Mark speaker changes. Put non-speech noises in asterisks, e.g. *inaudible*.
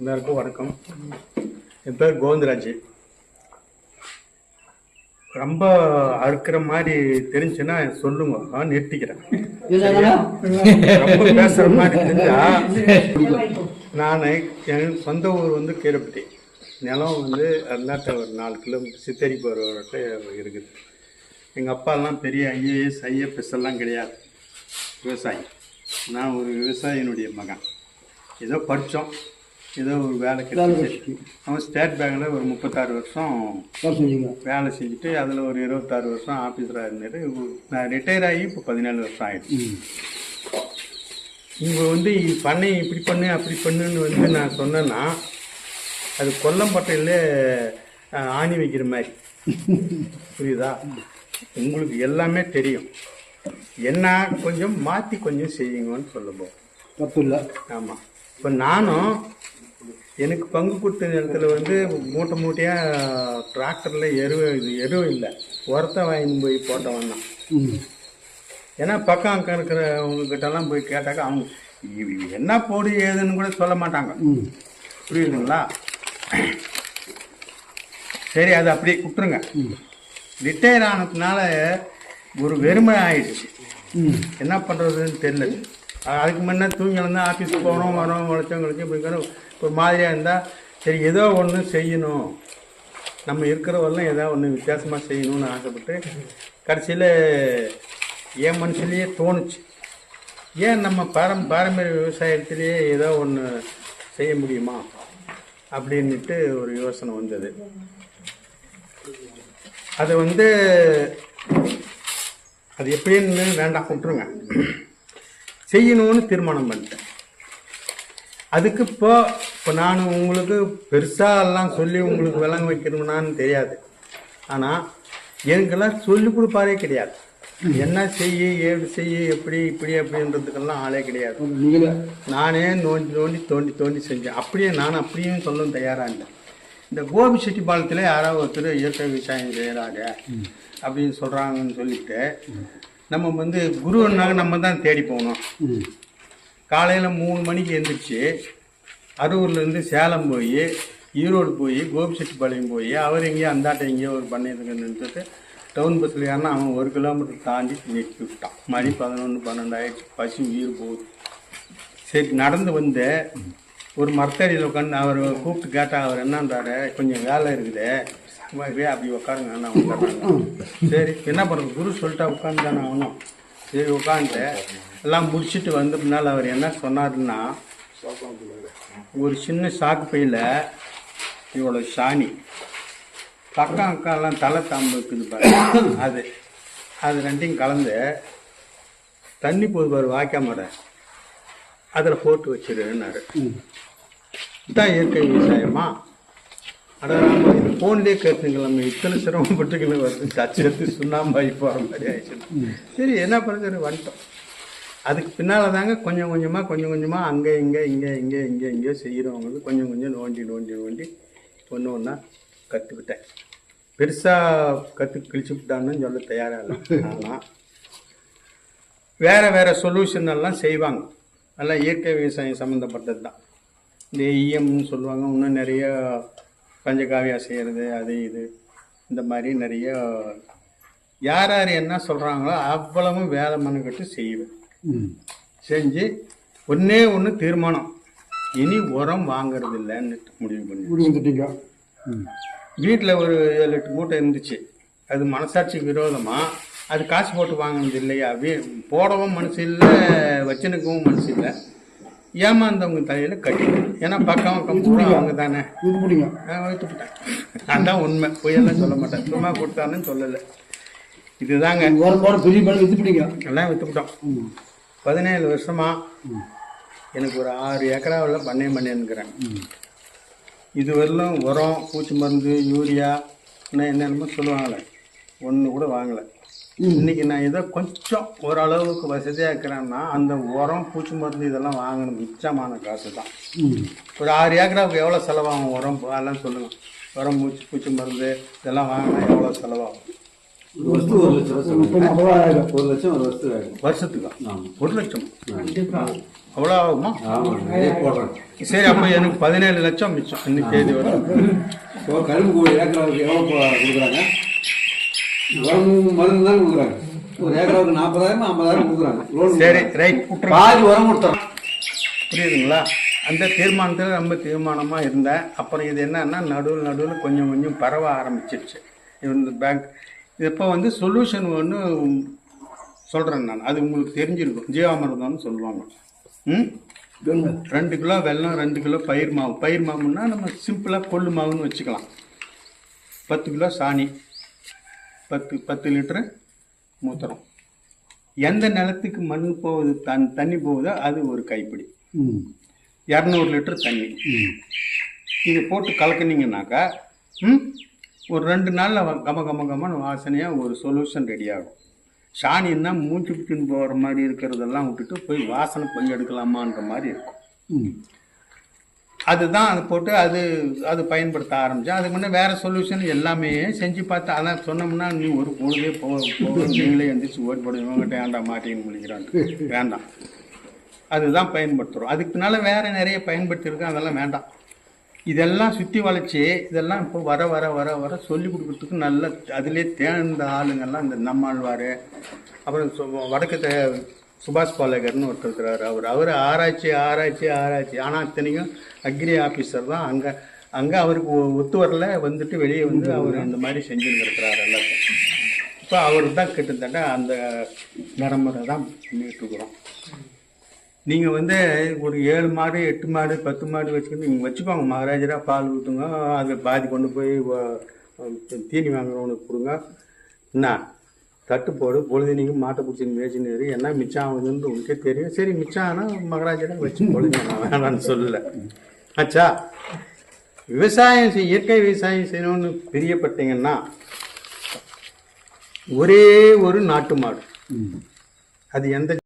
Speaker 1: எல்லாருக்கும் வணக்கம் என் பேர் கோவிந்தராஜ் ரொம்ப அறுக்கிற மாதிரி தெரிஞ்சுன்னா சொல்லுங்க நிறுத்திக்கிறேன் பேசுற மாதிரி தெரிஞ்சா நான் என் சொந்த ஊர் வந்து கீழப்பட்டி நிலம் வந்து அல்லாட்ட ஒரு நாலு கிலோமீட்டர் சித்தரி போகிறவர்கிட்ட இருக்குது எங்கள் அப்பாலாம் பெரிய ஐஏஎஸ் ஐஎஃப்எஸ் எல்லாம் கிடையாது விவசாயி நான் ஒரு விவசாயினுடைய மகன் ஏதோ படித்தோம் ஏதோ ஒரு வேலை கிடைச்சி அவன் ஸ்டேட் பேங்கில் ஒரு முப்பத்தாறு வருஷம் வேலை செஞ்சுட்டு அதில் ஒரு இருபத்தாறு வருஷம் ஆஃபீஸராக இருந்தார் நான் ரிட்டையர் ஆகி இப்போ பதினேழு வருஷம் ஆயிடுச்சு இவங்க வந்து பண்ணை இப்படி பண்ணு அப்படி பண்ணுன்னு வந்து நான் சொன்னேன்னா அது கொல்லம்பட்டையில் ஆணி வைக்கிற மாதிரி *laughs* புரியுதா உங்களுக்கு எல்லாமே தெரியும் என்ன கொஞ்சம் மாற்றி கொஞ்சம் செய்யுங்கன்னு சொல்லும்போது தப்பு இல்லை ஆமாம் இப்போ நானும் எனக்கு பங்கு கொடுத்த இடத்துல வந்து மூட்டை மூட்டையாக டிராக்டரில் எருவு எருவு இல்லை உரத்தை வாங்கி போய் போட்டவன் தான் ஏன்னா பக்கம் அங்கே இருக்கிறவங்ககிட்டலாம் போய் கேட்டாக்கா அவங்க என்ன போடு ஏதுன்னு கூட சொல்ல மாட்டாங்க புரியுதுங்களா சரி அது அப்படியே கொடுத்துருங்க ரிட்டையர் ஆனதுனால ஒரு வெறுமை ஆயிடுச்சு என்ன பண்ணுறதுன்னு தெரியல அதுக்கு முன்னே தூங்கி வந்து ஆஃபீஸுக்கு போகணும் வரோம் உழைச்சவங்களுக்கு போய்க்கிறோம் ஒரு மாதிரியாக இருந்தால் சரி ஏதோ ஒன்று செய்யணும் நம்ம இருக்கிறவரெல்லாம் ஏதோ ஒன்று வித்தியாசமாக செய்யணும்னு ஆசைப்பட்டு கடைசியில் என் மனசுலேயே தோணுச்சு ஏன் நம்ம பாரம் பாரம்பரிய விவசாயத்திலேயே ஏதோ ஒன்று செய்ய முடியுமா அப்படின்ட்டு ஒரு யோசனை வந்தது அது வந்து அது எப்படின்னு வேண்டாம் விட்டுருங்க செய்யணும்னு தீர்மானம் பண்ணிட்டேன் அதுக்கு இப்போ இப்போ நான் உங்களுக்கு பெருசாக எல்லாம் சொல்லி உங்களுக்கு விளங்க வைக்கணும்னான்னு தெரியாது ஆனால் எனக்கெல்லாம் சொல்லி கொடுப்பாரே கிடையாது என்ன செய்ய ஏது செய்ய எப்படி இப்படி அப்படின்றதுக்கெல்லாம் ஆளே கிடையாது நானே நோண்டி நோண்டி தோண்டி தோண்டி செஞ்சேன் அப்படியே நான் அப்படியும் சொல்ல தயாராக இருந்தேன் இந்த கோபி செட்டி பாலத்தில் யாராவது ஒருத்தர் இயற்கை விவசாயம் செய்கிறாங்க அப்படின்னு சொல்கிறாங்கன்னு சொல்லிட்டு நம்ம வந்து குருவனாக நம்ம தான் தேடி போகணும் காலையில் மூணு மணிக்கு எழுந்திரிச்சு அரூர்லேருந்து சேலம் போய் ஈரோடு போய் கோபிச்செட்டிப்பாளையம் போய் அவர் எங்கேயோ அந்தாட்ட எங்கேயோ ஒரு பண்ணியிருக்கேன்னு நின்றுட்டு டவுன் பஸ்ஸில் ஏன்னா அவன் ஒரு கிலோமீட்டர் தாண்டி நிறுத்தி விட்டான் மணி பதினொன்று பன்னெண்டு ஆயிடுச்சு பசி உயிர் போகுது சரி நடந்து வந்து ஒரு மரத்தடியில் உட்காந்து அவர் கூப்பிட்டு கேட்டால் அவர் என்னன்றாரு கொஞ்சம் வேலை இருக்குது அப்படி உட்காருங்க நான் உட்காடுறாங்க சரி என்ன பண்ணுறது குரு சொல்லிட்டா உட்காந்து தானே ஆகணும் இது உட்காந்து எல்லாம் முடிச்சுட்டு வந்த பின்னால் அவர் என்ன சொன்னார்னா ஒரு சின்ன சாக்கு பையில் இவ்வளோ சாணி பக்கம் அக்காலாம் தலை தாம்பு இருக்குது பாரு அது அது ரெண்டையும் கலந்து தண்ணி போதுவார் வாய்க்க மாட்டேன் அதில் போட்டு வச்சிருந்தாரு இதான் இயற்கை விவசாயமா ஆனால் ஃபோன்லேயே கேட்டுங்களா நம்ம இத்தனை சிரமப்பட்டுக்கணும் வருது சச்சு எடுத்து சுண்ணாம்பாய் போகிற மாதிரி ஆயிடுச்சு சரி என்ன பண்ணுறது வந்துட்டோம் அதுக்கு பின்னால் தாங்க கொஞ்சம் கொஞ்சமாக கொஞ்சம் கொஞ்சமாக அங்கே இங்கே இங்கே இங்கே இங்கே இங்கே செய்கிறவங்களுக்கு கொஞ்சம் கொஞ்சம் நோண்டி நோண்டி நோண்டி ஒன்று ஒன்றா கற்றுக்கிட்டேன் பெருசாக கற்று கிழிச்சுக்கிட்டான்னு சொல்ல தயாராக இல்லை ஆனால் வேறு வேறு சொல்யூஷன் எல்லாம் செய்வாங்க நல்லா இயற்கை விவசாயம் சம்மந்தப்பட்டது தான் இந்த ஈஎம்னு e சொல்லுவாங்க இன்னும் நிறையா பஞ்சகாவியா செய்கிறது அது இது இந்த மாதிரி நிறைய யார் யார் என்ன சொல்கிறாங்களோ அவ்வளவும் வேலை கட்டு செய்வேன் செஞ்சு ஒன்றே ஒன்று தீர்மானம் இனி உரம் வாங்கறது இல்லைன்னு முடிவு பண்ணி வந்துட்டீங்க வீட்டில் ஒரு ஏழு எட்டு மூட்டை இருந்துச்சு அது மனசாட்சி விரோதமாக அது காசு போட்டு வாங்கினது இல்லையா வீ போடவும் மனசு இல்லை வச்சுனுக்கவும் மனசு இல்லை ஏமாந்தவங்க தலையில கட்டி ஏன்னா பக்கம் பக்கம் அவங்க தானே இது பிடிங்க வைத்து அதான் நான் தான் உண்மை பொய்யெல்லாம் சொல்ல மாட்டேன் சும்மா கொடுத்தான்னு சொல்லலை இதுதாங்க ஒரு வாரம் பெரிய பணம் வித்து பிடிங்க எல்லாம் வித்து பதினேழு வருஷமா எனக்கு ஒரு ஆறு ஏக்கராவில் பண்ணை பண்ணியிருக்கிறேன் இதுவரையிலும் உரம் பூச்சி மருந்து யூரியா என்ன என்னென்னமோ சொல்லுவாங்களே ஒன்று கூட வாங்கலை இன்னைக்கு நான் இதை கொஞ்சம் ஓரளவுக்கு வசதியாக இருக்கிறேன்னா அந்த உரம் பூச்சி மருந்து இதெல்லாம் வாங்கணும் மிச்சமான காசு தான் ஒரு ஆறு ஏக்கராவுக்கு எவ்வளோ செலவாகும் உரம் அதெல்லாம் சொல்லுங்கள் உரம் பூச்சி பூச்சி மருந்து இதெல்லாம் வாங்கினா எவ்வளோ செலவாகும் ஒரு லட்சம் வருஷத்துக்கு ஒரு லட்சம் அவ்வளோ ஆகுமா சரி அப்போ எனக்கு பதினேழு லட்சம் மிச்சம் இன்னைக்கு தேதி வரும் கரும்பு எவ்வளோ கொடுக்குறாங்க மருந்து தான் ஒரு நாற்பதாயிரம் ஐம்பதாயிரம் கொடுக்குறாங்க சரி ரைட் பாதி உரம் கொடுத்துறோம் புரியுதுங்களா அந்த தீர்மானத்தில் ரொம்ப தீர்மானமாக இருந்தேன் அப்புறம் இது என்னன்னா நடுவில் நடுவில் கொஞ்சம் கொஞ்சம் பரவ ஆரம்பிச்சிருச்சு இந்த பேங்க் இப்போ வந்து சொல்யூஷன் ஒன்று சொல்கிறேன் நான் அது உங்களுக்கு தெரிஞ்சிருக்கும் ஜீவாமிர்தம்னு சொல்லுவாங்க ரெண்டு கிலோ வெல்லம் ரெண்டு கிலோ பயிர் மாவு பயிர் மாவுன்னா நம்ம சிம்பிளாக கொள்ளு மாவுன்னு வச்சுக்கலாம் பத்து கிலோ சாணி பத்து பத்து லிட்டரு மூத்திரம் எந்த நிலத்துக்கு மண் போகுது தன் தண்ணி போகுதோ அது ஒரு கைப்பிடி இரநூறு லிட்டர் தண்ணி இது போட்டு கலக்குனீங்கனாக்கா ஒரு ரெண்டு நாளில் கம கம கமன் வாசனையாக ஒரு சொல்யூஷன் ரெடி ஆகும் சாணின்னா மூச்சு பிடிச்சின்னு போகிற மாதிரி இருக்கிறதெல்லாம் விட்டுட்டு போய் வாசனை கொஞ்சம் எடுக்கலாமான்ற மாதிரி இருக்கும் அதுதான் அது போட்டு அது அது பயன்படுத்த ஆரம்பித்தேன் அதுக்கு முன்னே வேறு சொல்யூஷன் எல்லாமே செஞ்சு பார்த்து அதான் சொன்னோம்னா நீ ஒரு பொழுதே போ நீங்களே எந்திரிச்சு ஓட்டு போடுவோம் இவங்ககிட்ட வேண்டாம் மாட்டேன்னு முடிக்கிறான்ட்டு வேண்டாம் அதுதான் பயன்படுத்துகிறோம் அதுக்குனால வேறு நிறைய பயன்படுத்தியிருக்கோம் அதெல்லாம் வேண்டாம் இதெல்லாம் சுற்றி வளைச்சி இதெல்லாம் இப்போ வர வர வர வர சொல்லி கொடுக்குறதுக்கு நல்ல அதிலே தேர்ந்த ஆளுங்கள்லாம் இந்த நம்மாழ்வார் அப்புறம் வடக்கு சுபாஷ் பாலகர்னு ஒருத்தர் இருக்கிறார் அவர் அவர் ஆராய்ச்சி ஆராய்ச்சி ஆராய்ச்சி ஆனால் இத்தனைக்கும் அக்ரி ஆஃபீஸர் தான் அங்கே அங்கே அவருக்கு ஒத்து வரல வந்துட்டு வெளியே வந்து அவர் அந்த மாதிரி செஞ்சுருந்துருக்கிறார் எல்லாத்தையும் இப்போ அவர் தான் கிட்டத்தட்ட அந்த நடைமுறை தான் பண்ணிட்டுருக்குறோம் நீங்கள் வந்து ஒரு ஏழு மாடு எட்டு மாடு பத்து மாடு வச்சுக்கிட்டு நீங்கள் வச்சுக்கோங்க மகாராஜராக பால் ஊற்றுங்க அதை பாதி கொண்டு போய் தீனி வாங்குறவனுக்கு கொடுங்க என்ன கட்டு பொழுது நீங்கள் மாட்டை பிடிச்சி மேய்ச்சின்னு என்ன மிச்சம் ஆகுதுன்னு உனக்கே தெரியும் சரி மிச்சம் ஆனால் மகராஜிட வச்சு பொழுது வேணான்னு சொல்லல ஆச்சா விவசாயம் செய் இயற்கை விவசாயம் செய்யணும்னு பிரியப்பட்டீங்கன்னா ஒரே ஒரு நாட்டு மாடு அது எந்த